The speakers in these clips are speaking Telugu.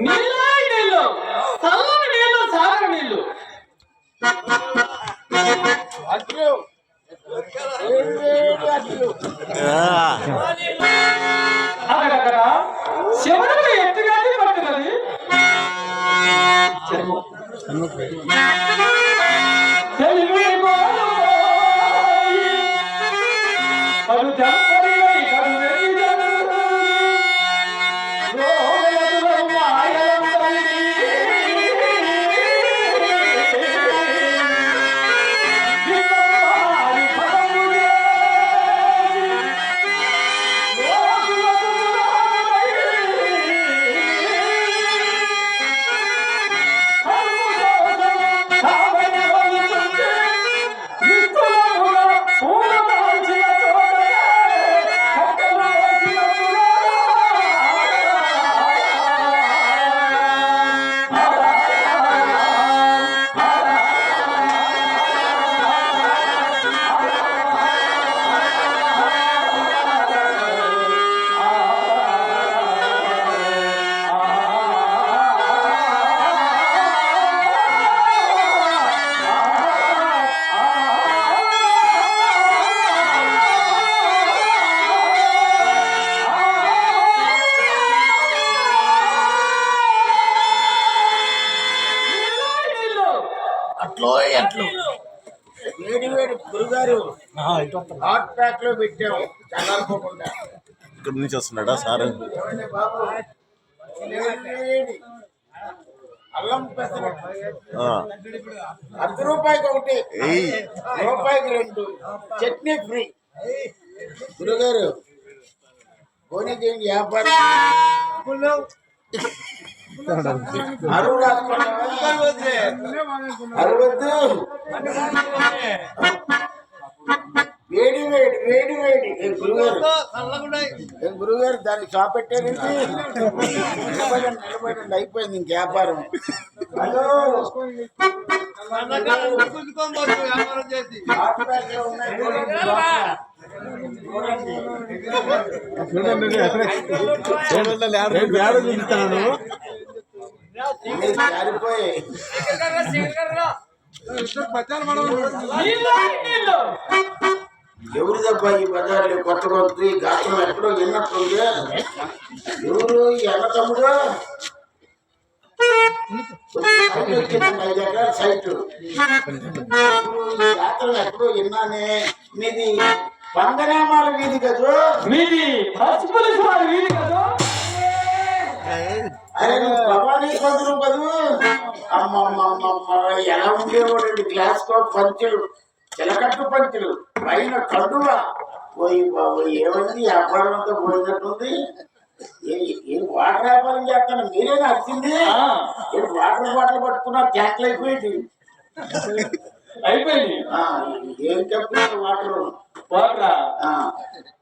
నీళ్ళు నీళ్ళు చల్లని నీళ్ళు. సాగర నీళ్ళు అక్కడక్కడ శివుడికి ఎత్తుగానే పడుతున్నది అట్లో అట్లు. వేడి వేడి గురుగారు హాట్ ప్యాక్లో పెట్టాము చల్లారిపోకుండా ఇక్కడ నుంచి వస్తున్నాడా సార్? అల్లం అర్ధ రూపాయికి ఒకటి. రూపాయికి రెండు. చట్నీ ఫ్రీ. గురుగారు పోనీ చేయండి వ్యాపారం? అరువు రాసుకున్నావా అరవద్దు వేడి వేడి వేడి వేడి ఏ గురుగారు దాన్ని షాప్ పెట్టారండి నిలబడండి నిలబడండి అయిపోయింది ఇంక వ్యాపారం హలో చూడండి లోపల. ఎవరిదబ్బా ఎవరు ఈ బజార్లో కొత్త కొత్త ఈ గాత్రం ఎక్కడో విన్నట్టుంది ఎవరు ఈ తమ్ముడు? సైట్ గాత్రం ఎక్కడో విన్నానే. మీది పంగనామాల వీధి కదా? మీది వీధి కదా? అరే భవానీ పంతులు కదూ అమ్మమ్మమ్మమ్మ ఎలా ఉండేవాడు గ్లాస్ కోట్ పంచులు చిలకట్టు పంచులు పైన కండువ పోయి బాబోయ్ ఏమైంది వ్యాపారం అంతా పోయినట్టుంది? వాటర్ వ్యాపారం చేస్తాను? మీరే నచ్చింది వాటర్ బాటిల్ పట్టుకున్నా ట్యాంకులు అయిపోయింది. అయిపోయింది. ఏం చెప్పారు water? వాటరా?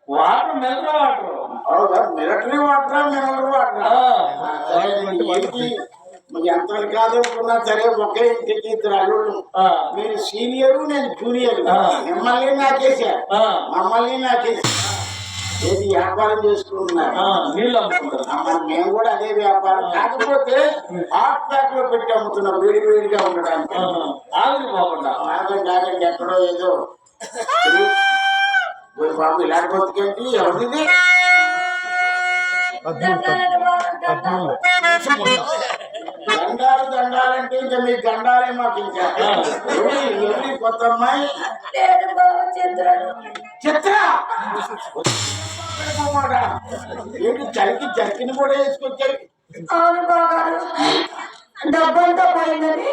Water mineral water. Military వాటరా మినరల్ వాటరా? ఆ. సరే ఒకే ఇంటికి ఇద్దరు అల్లుళ్ళు. మీరు సీనియర్ నేను జూనియర్. మిమ్మల్ని నాకేసా. మమ్మల్ని నాకేసా? ఏది వ్యాపారం చేసుకుంటున్నారు? మేము కూడా అదే వ్యాపారం. కాకపోతే హాట్ ప్యాక్లో పెట్టి అమ్ముతున్నాం వేడి వేడిగా ఉండడానికి. ఆగండి ఆగండి ఎక్కడో ఏదో. బాబు ఇలాంటి బతుకేంటి? ఎవరిది దండాలు దండాలంటే ఇంకా మీ దండాలే మాకు ఇంకా. ఎవరి కొత్త అమ్మాయి? చిత్ర. ఏంటి చలికి జర్కిన కూడా వేసుకొచ్చారు? అవును బాగారు. డబ్బంతా పోయిందని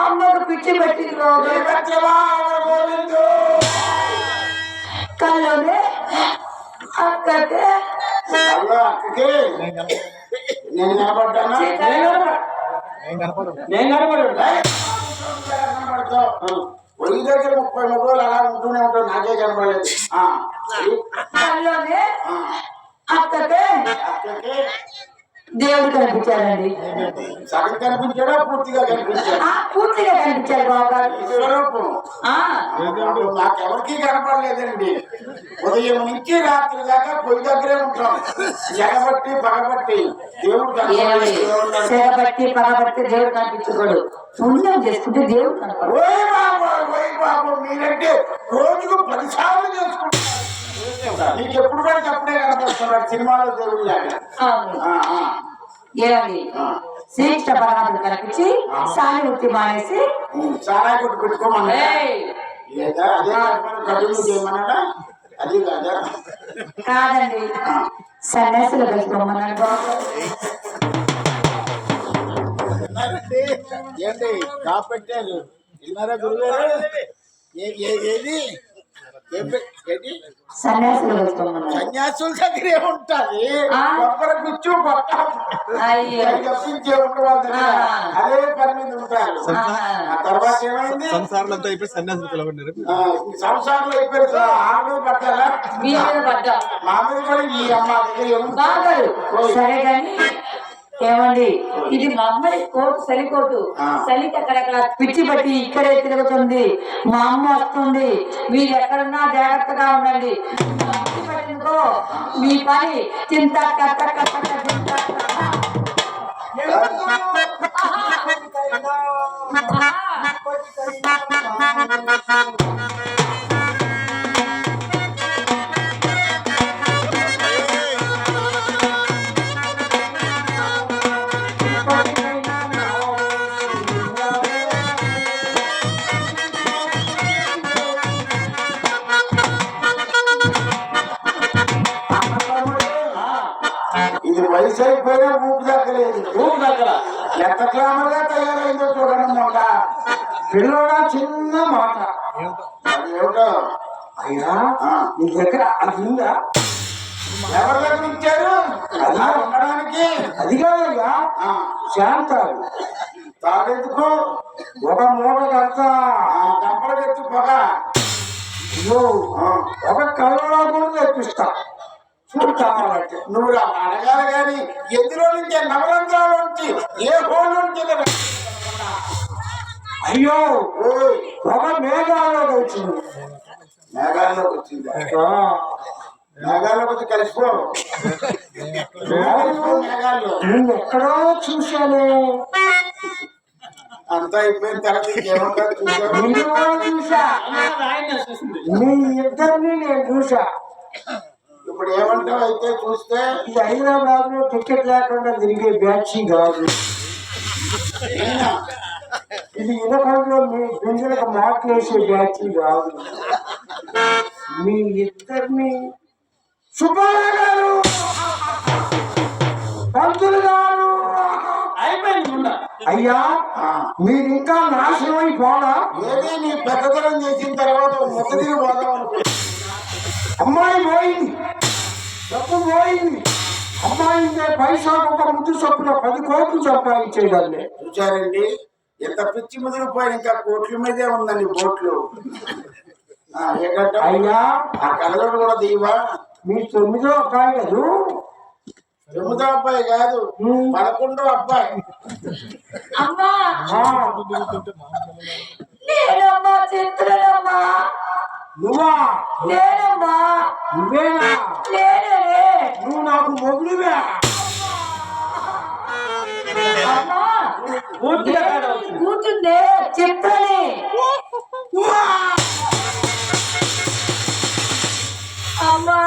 అమ్మకు పిచ్చి పెట్టింది బాబు. అక్కకి. నేను నిలబడ్డానా నేను దగ్గర ముప్పై ముగ్గురు అలా ఉంటూనే ఉంటావు. నాకే ఆ, అక్కకి. అక్కకి. దేవుడు సగం కనిపించాడా? పూర్తిగా కనిపించాడా? బావగారు స్వరూపం ఆ, నాకెవరికి కనపడలేదండి. ఉదయం నుంచి రాత్రి దాకా పొయ్యి దగ్గరే ఉంటాం. జగబట్టి పగబట్టి దేవుడు. సెగబట్టి పగబట్టి దేవుడు కనిపించకూడదు. పుణ్యం చేసుకుంటే దేవుడు కనపడు బాబు బాబు మీరంటే రోజుకు పది సార్లు చేసుకుంటారు. నీకు ఎప్పుడు పడితే అప్పుడే కనపడుతున్నాడు సినిమాలో దేవుడు లాగా అవును. ఆ, ఆ, ఏమండి. శ్రీకృష్ణ పరమాత్మ కనిపించి మానేసి సారాయి కొట్టు పెట్టుకోమన్నా "ఏయ్, లేదా అదే కనుక కడుపు చేయమన్నాడా? అది కాదా? కాదండి. సన్యాసులు కలుసుకోమన్నాడు బావగారు విన్నారండి? ఏంటి? కాపెట్టారు విన్నారా గురుగారు? ఏది? సన్యాసులు దగ్గరే ఉంటది. ఆ. కొబ్బరి పిచ్చు తప్పించే ఉండవాళ్ళ. అదే పని మీద ఉంటారు. ఆ. తర్వాత ఏమైంది? సంసారాలు అయిపోయి సన్యాసులు పిలవన్నారు సంవత్సరాలు అయిపోయారు సార్ ఆరు పట్టారా మీ మీద పడ్డా? మా మీద కూడా ఈ అమ్మ దగ్గర ఏముంది? బాగారు సరే గాని ఏమండి? ఇది మా అమ్మాయి కోటు చలి కోటు ఆ. చలికి అక్కడక్కడ పిచ్చి పట్టి ఇక్కడే తిరుగుతుంది. మా అమ్మ వస్తుంది. మీరు ఎక్కడున్నా జాగ్రత్తగా ఉండండి. పట్టిందో మీ పని చింత కట్ట కట్ట చింత ఇది ఎంత గా తయారైందో చూడండి మొన్న పిల్లోడా చిన్న మాట. ఏమిటో? అయ్యా ఆ, నీ దగ్గర అది ఉందా? ఎవరి దగ్గర ఇచ్చారు అది ఉండడానికి. అది కాదయ్యా శాంతాలు. తాగెందుకు ఒక మూట కడతా. పొగ. ఒక కళ్ళలో కూడా తెప్పిస్తా. చూడు కావాలంటే నువ్వు రా- అడగాలి కానీ ఎందులో నుంచి నవరంధ్రాల నుంచి ఏ హోల్ నుంచి అయ్యో ఓయ్, ఒక మేఘాల్లో వచ్చింది. మేఘాల్లోకి వచ్చింది. మేఘాల్లోకి వచ్చి కలిసిపో. మేఘాల్లో నిన్ను ఎక్కడో చూశాను. అంతా అయిపోయిన తర్వాత చూసా మీ ఇద్దరిని నేను చూసా ఇప్పుడు ఏమంటావు అయితే చూస్తే ఇది హైదరాబాద్లో టికెట్ లేకుండా తిరిగే బ్యాచ్ కాదు? ఇది ఇనకంలో మీ గింజలకు మాట్లేసే బ్యాచ్ కాదు. మీ ఇద్దరిని సుబ్బారావు గారు పంతులు గారు అయిపోయింది అయ్యా మీరు ఇంకా నాశనం అయిపోనా ఏది నీ పెద్దతనం చేసిన తర్వాత తిరిగి పోదాం అనుకో అమ్మాయి పోయింది. డబ్బు పోయింది. అమ్మాయి పైసా ఒక ముద్దు చొప్పున పది కోట్లు సంపాదించేదాన్ని. చూచారండి ఎంత పిచ్చి ముదిరిపోయిన ఇంకా కోట్ల మీదే ఉందండి ఏంటంటే అయ్యా ఆ కళ్ళజోడు కూడా దీవా? మీ తొమ్మిదో అబ్బాయి కదా? ఎనిమిదో అబ్బాయి కాదు పదకొండో అబ్బాయి. అమ్మా! నువ్వా? నేనమ్మా నువ్వేనా? నేనే నువ్వు నాకు మొగుడువే. కూర్చుందే చిత్రని అమ్మా.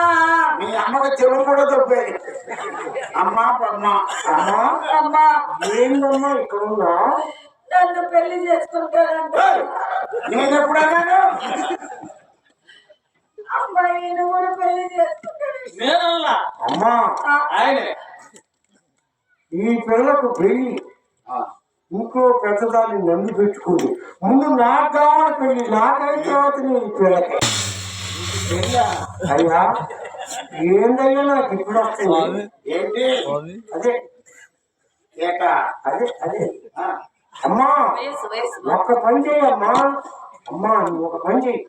మీ అమ్మకి చెవులు కూడా దొబ్బాయి. అమ్మ అమ్మ అమ్మా అమ్మా. ఏందమ్మా ఇక్కడ ఉన్నా నన్ను పెళ్ళి చేసుకుంటారంట. నేను ఎప్పుడన్నాను అమ్మాయి కూడా పెళ్ళి చేసుకుంటాడు. నేనల్లా? అమ్మా. ఆయనే. ఈ పిల్లకు పెళ్ళి. ఇంకో పెద్దదాన్ని నన్ను పెట్టుకుంది. ముందు నాకు కావాలి పెళ్ళి నాకైన తర్వాత నేను ఈ పిల్లకి. అయ్యా ఏందయ్యా నాకు ఇప్పుడు వస్తుంది? ఏంటి? అదే. ఏట? అదే అదే. అమ్మా ఒక్క పని చేయమ్మా. అమ్మా నువ్వు ఒక పని చేయి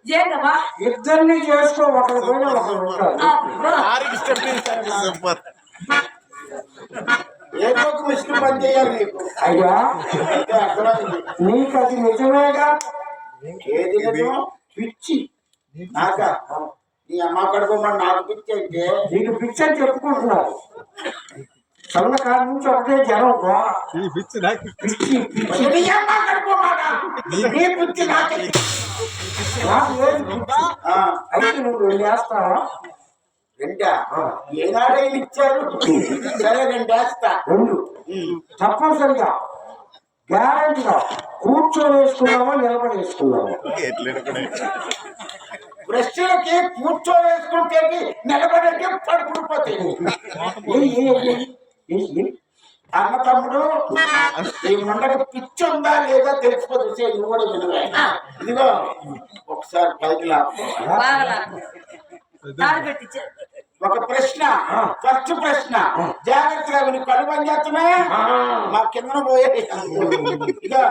ఇద్దరిని చేసుకో ఒకరి పైన ఒకరు ఉంటారు సూపర్ ఏదో ఒక మిషన్ పని చేయాలి నీకు. అయ్యా నీకు అది నిజమేగా? ఏది నిజం పిచ్చి. నాకా? నీ అమ్మ కడుకోమని నాకు పిచ్చి అంటే నీకు పిచ్చని చెప్పుకుంటున్నారు. సన్న కాడి నుంచి ఒకటే జనం. గోడ ఈ పిచ్చి నాకు పిచ్చి. పిచ్చి నీ పిచ్చి నాకే అయితే నువ్వు వెళ్ళేస్తావా రెండా? ఏనాడైనా ఇచ్చారు? సరే నేను వేస్తా. రెండు. తప్పనిసరిగా గ్యారంటీగా కూర్చొని వేసుకున్నావా నిలబడి వేసుకున్నావా బ్రష్లకి పడుకుడిపోతాయి ఏ, ఏ? అన్న తమ్ముడు ఈ ముండకి పిచ్చి ఉందా లేదా తెలిసిపోతే విషయం నువ్వు కూడా వినవే. ఇదిగో ఒకసారి పైకి లాక్కో బాగా లాగు. తాడు పెట్టించే ఒక ప్రశ్న ఫస్ట్ ప్రశ్న. జాగ్రత్తగా విని కళ్ళు పని చేస్తున్నా? మా కిందన పోయే. ఇదో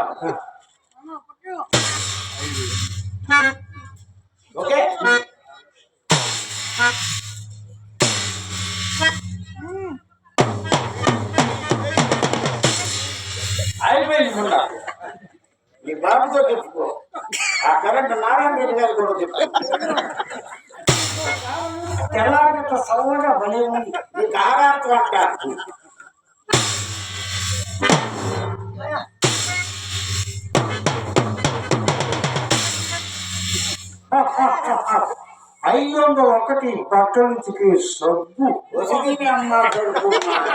ఓకే? మీ బాబుతో చెప్పుకో ఆ కరెంట్ నారాయణ రెడ్డి గారు కూడా చెప్పు తెల్లారిగట్ల సరళగా భలే ఉంది నీకు ఆరాటం అంటారు ఐదు వందల ఒకటి బట్టల నుంచి సబ్బు వసతిని అమ్మ కొడుకు మాట.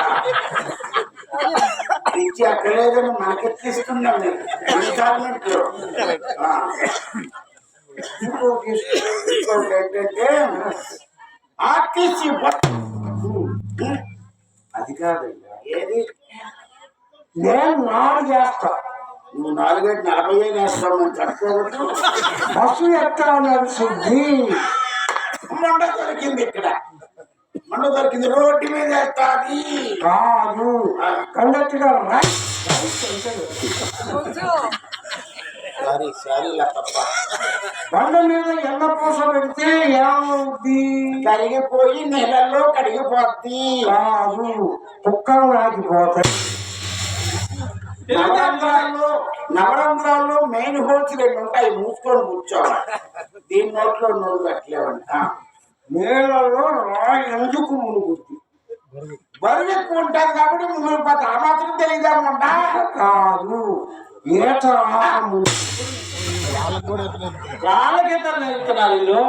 పిచ్చి అక్కలేదని మనకెత్తిస్తున్నాం నేను. ఇన్స్టాల్మెంట్లో. ఇంకోటి ఇంకోటి ఏంటంటే ఆర్టీసీ అది కాదయ్యా. ఏది? నేను నాలుగు చేస్తా. నువ్వు నాలుగైదు నలభై ఐదు వేస్తావు అని కట్టుకోవద్దు బస్సు ఎక్కాలని శుద్ధి. మండ దొరికింది ఇక్కడ. మండ దొరికింది రోడ్డు మీద వేస్తాది కాదు. కండక్టర్ గారు రైట్ సారీ సారీ తప్ప బండ మీద ఎన్న పూస పెడితే ఏమవుద్ది? కరిగిపోయి నీళ్ళల్లో కడిగిపోద్ది కాదు. కుక్కలు నాకిపోతాయి నవరంధ్రాల్లో నవరంధ్రాల్లో మెయిన్ హోల్స్ రెండు ఉంటాయి మూసుకొని కూర్చోవాలి. దీని నోట్లో నోరు కట్టలేవండి ఆ. నీళ్ళలో రాయి ఎందుకు మునుగుద్ది? బరువు ఎక్కువ ఉంటుంది కాబట్టి మునిగిపోతా ఆ మాత్రం తెలియదామంటా కాదు. ఈత రాము కాలగీతలు నేర్పుతున్నారు వీళ్ళు?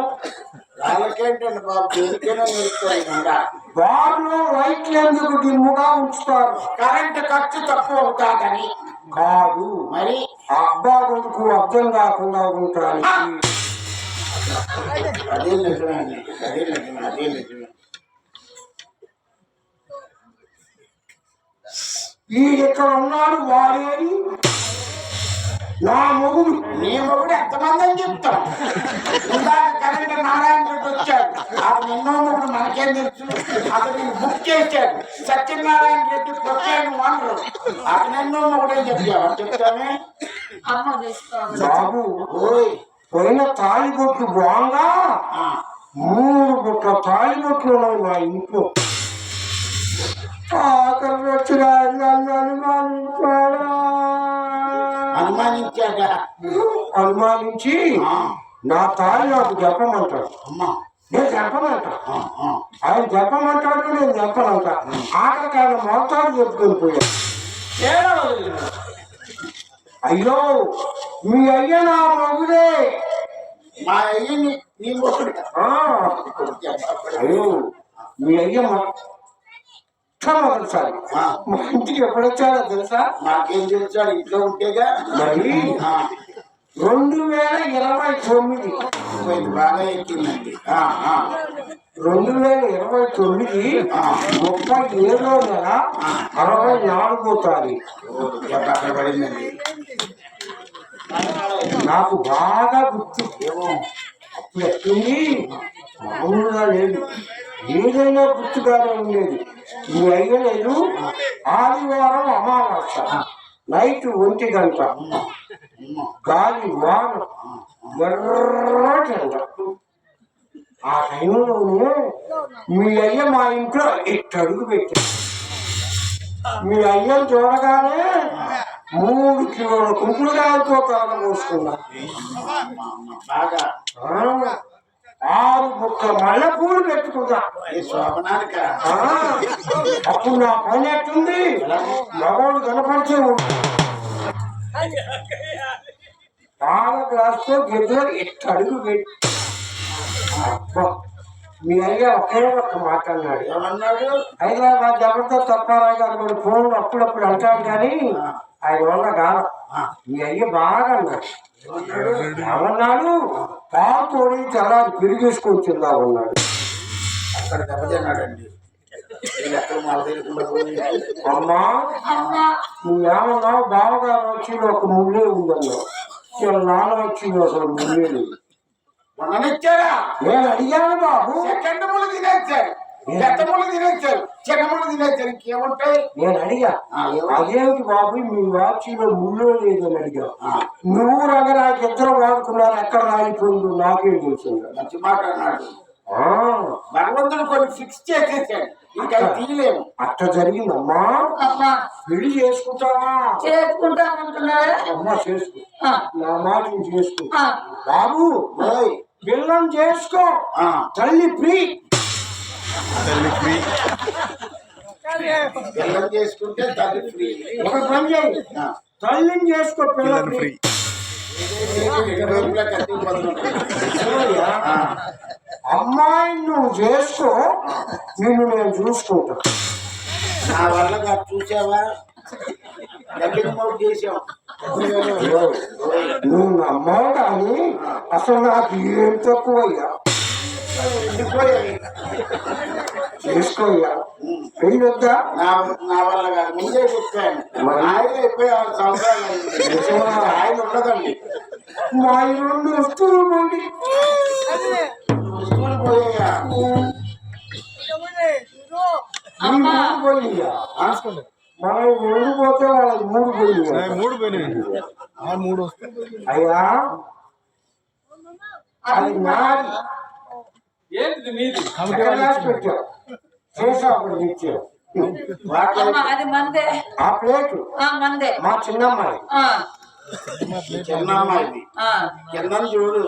వాళ్ళకేంటండి బాబు? దేనికైనా ఎందుకు డిమ్ముగా ఉంచుతారు? కరెంట్ ఖర్చు తక్కువ అవుతాదని. కాదు. మరి? అబ్బా కొడుకు అర్థం కాకుండా ఉంటానికి అదే నిజమే అండి. అదే నిజమే అదే నిజమే ఈ ఇక్కడ ఉన్నాడు వాడేది? నా మొగుడు. నీ మొగుడు ఎంతమంది అని చెప్తాం ఇందాక కరెంట్ నారాయణ రెడ్డి వచ్చాడు. అతను ఎన్నో మొగుడు మనకేం తెలుసు? అతను బుక్ చేశాడు. సత్యనారాయణ రెడ్డి ప్రత్యేక వనరు అతను ఎన్నో మొగుడు అని చెప్పావు? చెప్తామే బాబు ఓయ్ పోయిన తాళిబొట్లు బాగా? మూడు బుట్ల తాళిబొట్లు ఉన్నాయి మా ఇంట్లో. ఆకలి వచ్చిన అనుమానించాడా? అనుమానించి నా తాళి నాకు చెప్పమంటాడు అమ్మా. నేను చెప్పమంటా. ఆయన చెప్పమంటాడు నేను చెప్పనంట ఆఖరికి ఆయన మొత్తాలు చెప్పుకొని పోయాడు. ఏడవది అయ్యో మీ అయ్య నా మొగుడే మా అయ్యని నీ మొగుడు ఆ, అయ్యో మీ అయ్య మొట్టమొదటిసారి. మా ఇంటికి ఎప్పుడొచ్చాడో తెలుసా? నాకేం తెలుసాడు ఇంట్లో ఉంటేగా. మరి రెండు వేల ఇరవై తొమ్మిది. బాగా ఎక్కిందండి. రెండు వేల ఇరవై తొమ్మిది ముప్పై ఏడో నెల అరవై నాలుగో తారీఖు. అక్కడ పడిందండి నాకు బాగా గుర్తు. ఏమో అప్పుడు ఎక్కింది మామూలుగా లేదు. ఏదైనా గుర్తుగానే ఉండేది. ఈ అయ్యలేదు ఆదివారం అమావాస్య నైట్ ఒంటి గంట గాలి వాన ఎర్రటి ఆ టైంలోనే మీ అయ్య మా ఇంట్లో ఇట్టు అడుగు పెట్టాడు. మీ అయ్యను చూడగానే మూడు కిలోల మోసుకున్నా. బాగా. ఆ, ఆరు ముక్క మల్లె పూలు పెట్టుకున్నా. ఈ శోభనానిక. ఆ, అప్పుడు నా పని ఎట్టుంది? మగవాడు కనపడితే పాల గ్లాస్తో గిద్దరు ఎట్టు అడుగు పెట్టి అబ్బా, మీ అయ్య ఒకే ఒక్క మాట అన్నాడు. ఏమన్నాడు? హైదరాబాద్ జబర్దస్త్ తప్పారావు గారు మన ఫోన్ అప్పుడప్పుడు అంటాడు కానీ ఆయన వల్ల కాదు. మీ అయ్య బాగా అన్నాడు. ఏమన్నాడు? పాతోడి తెల్లారి పెరిగేసుకొని తిందామన్నాడు అక్కడ దెబ్బతిన్నాడండి. అమ్మా నువ్వేమన్నావు? బావగారు వచ్చి ఒక ముళ్ళే ఉందన్నావు. నాన్న వచ్చి అసలు ముళ్ళే లేదు. మొన్ననిచ్చారా నేను అడిగాను బాబు? సెకండ్ ముళ్ళు తినేచ్చారు. ముళ్ళు తినేచ్చారు. చిన్న ముళ్ళు తినేచ్చారు. ఇంకేముంటాయి? నేను అడిగా. అదేమిటి బాబు? మీ వాచిలో ముళ్ళో లేదని అడిగా. నువ్వు రంగ నాకు ఇద్దరు వాడుకున్నారు. ఎక్కడ రాలిపోయిందో నాకేం తెలిసింది మంచి మాట అన్నాడు. ఆ, భగవంతుడు కొన్ని ఫిక్స్ చేసేసాడు. ఇంకా తీయలేము అట్ట. జరిగిందమ్మా. పెళ్ళి చేసుకుంటావా? చేసుకుంటామంటున్నారా అమ్మా చేసుకో. నా మాట చేసుకో. బాబు పిల్లని చేసుకో. తల్లి ఫ్రీ తల్లి ఫ్రీ పిల్లలు చేసుకుంటే తల్లి ఫ్రీ ఒక పని చేయి ఆ, తల్లిని చేసుకో పిల్ల పిల్లలు ఫ్రీ అమ్మాయిని నువ్వు చేసుకో నిన్ను నేను చూసుకుంటా. నా వల్ల చూసావా? నువ్వు నమ్మవు కానీ అసలు నాకు ఏం తక్కువయ్యా? చేసుకోయ్యా? పెళ్ళి వద్దా నా నా వల్ల కాదు. ముందే చెప్పాను. ఆయన అయిపోయి ఆరు సంవత్సరాలు. ఆయన ఉండదండి. మా రెండు వస్తువులు పోయి పోయాయా? ఈ మూడు పోయినాయా మనం రెండు పోతే వాళ్ళకి మూడు పోయినాయా మూడు పోయినాయి. ఆ మూడు అయ్యా. అది నాది. ఏంటిది మీది? ఎక్కడ రాసి పెట్టావు చేసా అప్పుడు తెచ్చావు అమ్మా అది మందే. ఆ ప్లేటు. ఆ, మందే. మా చిన్నమ్మాయి. ఆ, కింద చూడు.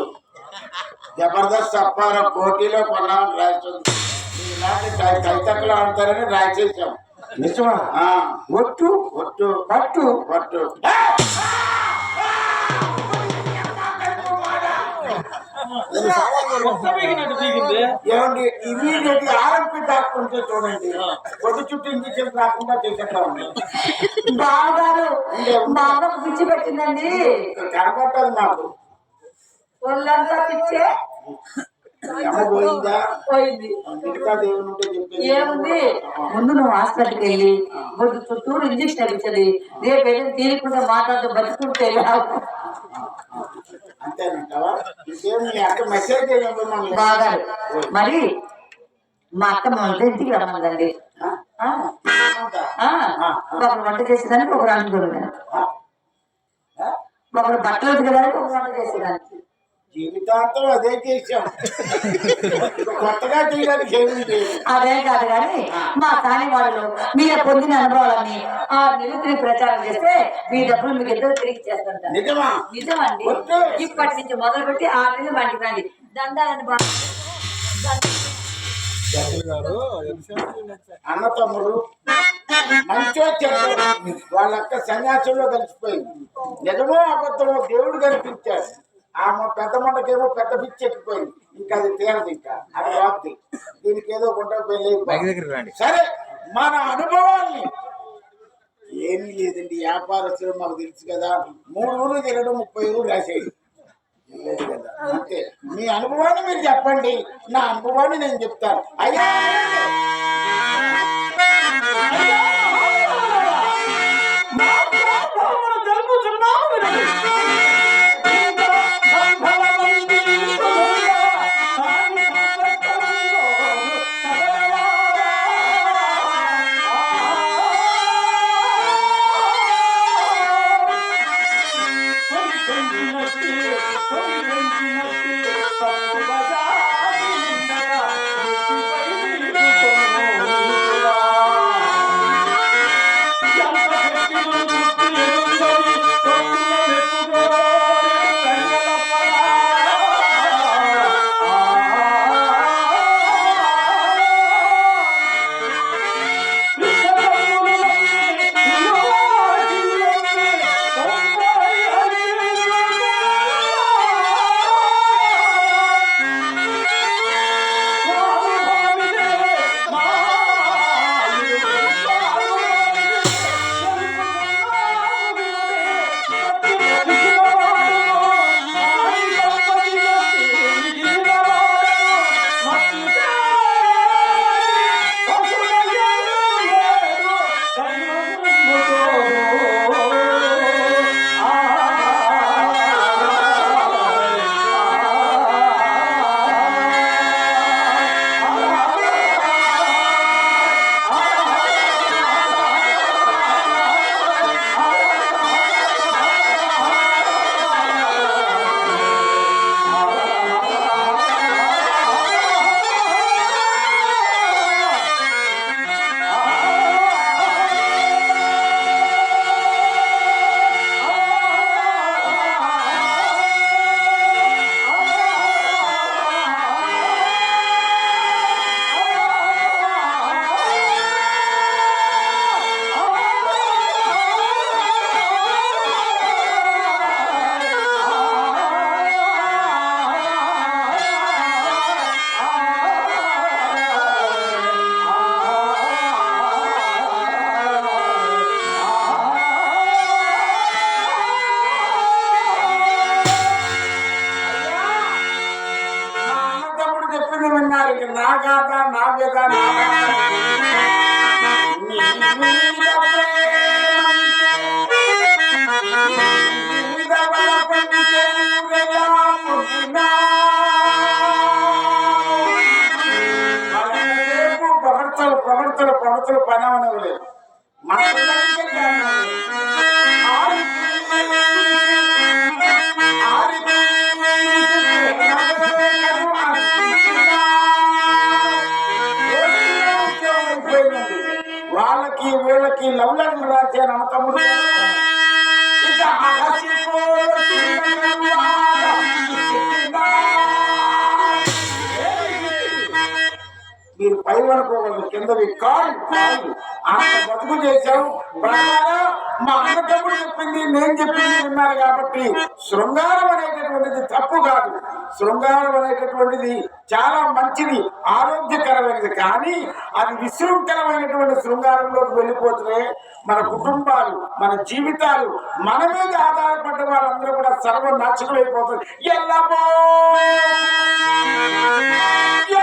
జబర్దస్త్ అప్పార పోటీలో కొన్నామని రాస్తుంది ఇలాంటి కై- కైతక్కలు ఆడతారని రాసేసాం నిజమా? ఒట్టు? ఒట్టు. పట్టు? పట్టు. ఏమండి ఇమీడియట్ ఆర్ఎంపీ డాక్టర్ ఉంటే చూడండి. పొద్దు చుట్టూ ఇంజక్షన్ రాకుండా చేసేద్దామండి బావగారు మా అమ్మకు పిచ్చి పెట్టిందండి. కనపట్టదు మాకు. ఒళ్ళంతా పిచ్చే. ఏముంది? ముందు నువ్వు హాస్పిటల్కి వెళ్ళి బొడ్డు చుట్టూరు ఇంజక్షన్ ఇచ్చింది. రేపు వెళ్ళి తీరకుండా మాట్లాడుతూ బతుకుంటే బాగారు మరి మా అక్క మమ్మల్ని ఇంటికి రమ్మందండి. ఒకరు వంట చేసేదానికి ఒకరు అనుకోరు ఒకరు బట్టలు ఉతికేదానికి ఒకరు వంట చేసేదానికి. జీవితాంతం అదే చేసాం కొత్తగా చేయడానికి ఏమి లేదు అదే కాదు కానీ మా సాని వాళ్ళు మీరు పొందిన అనుభవాలని ఆ నిలుతుని ప్రచారం చేస్తే మీ డబ్బులు మీకు ఇద్దరు తిరిగి చేస్తుంటారు. నిజమా? నిజమండి. ఇప్పటి నుంచి మొదలు పెట్టి ఆ నెలలు మంటికి రండి దండాలని అన్న తమ్ముడు మంచో చెడ్డో వాళ్ళ అక్క సన్యాసంలో కలిసిపోయింది. నిజమో అబద్ధమో దేవుడు కనిపించాడు. ఆ పెద్ద మొండకేమో పెద్ద పిచ్చి ఎక్కిపోయింది ఇంకా అది తీరదు ఇంకా. అది వాక్తి దీనికి ఏదో గుంట పోయి సరే మన అనుభవాల్ని ఏమీ లేదండి వ్యాపారస్తులు మాకు తెలుసు కదా. మూడు ఊరు తిరగడం ముప్పై ఊరు రాసేది. లేదు కదా. అంతే. మీ అనుభవాన్ని మీరు చెప్పండి. నా అనుభవాన్ని నేను చెప్తాను. అయ్యా! జరుపుతున్నాము పొగడ్తలు లేదు. వాళ్ళకి వీళ్ళకి లవ్ లెటర్ రాశాను తమ్ముడు మీరు అనుకోగలదు అనుకోవాలి కిందవి కాళ్ళు కాళ్ళు అంత బతుకు చేశావు. మా అన్న తమ్ముడు చెప్పింది నేను చెప్పింది విన్నారు కాబట్టి శృంగారం అనేటటువంటిది తప్పు కాదు. శృంగారం అనేటటువంటిది చాలా మంచిది ఆరోగ్యకరమైనది. కానీ అది విశృంఖలమైనటువంటి శృంగారంలోకి వెళ్ళిపోతే మన కుటుంబాలు మన జీవితాలు మన మీద ఆధారపడ్డ వాళ్ళందరూ కూడా సర్వనాశనం అయిపోతుంది ఎల్లబో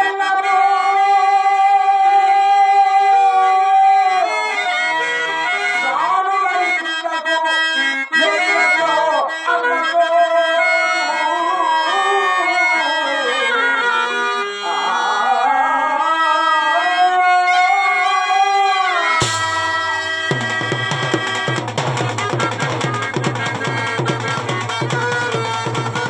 ఎల్లబో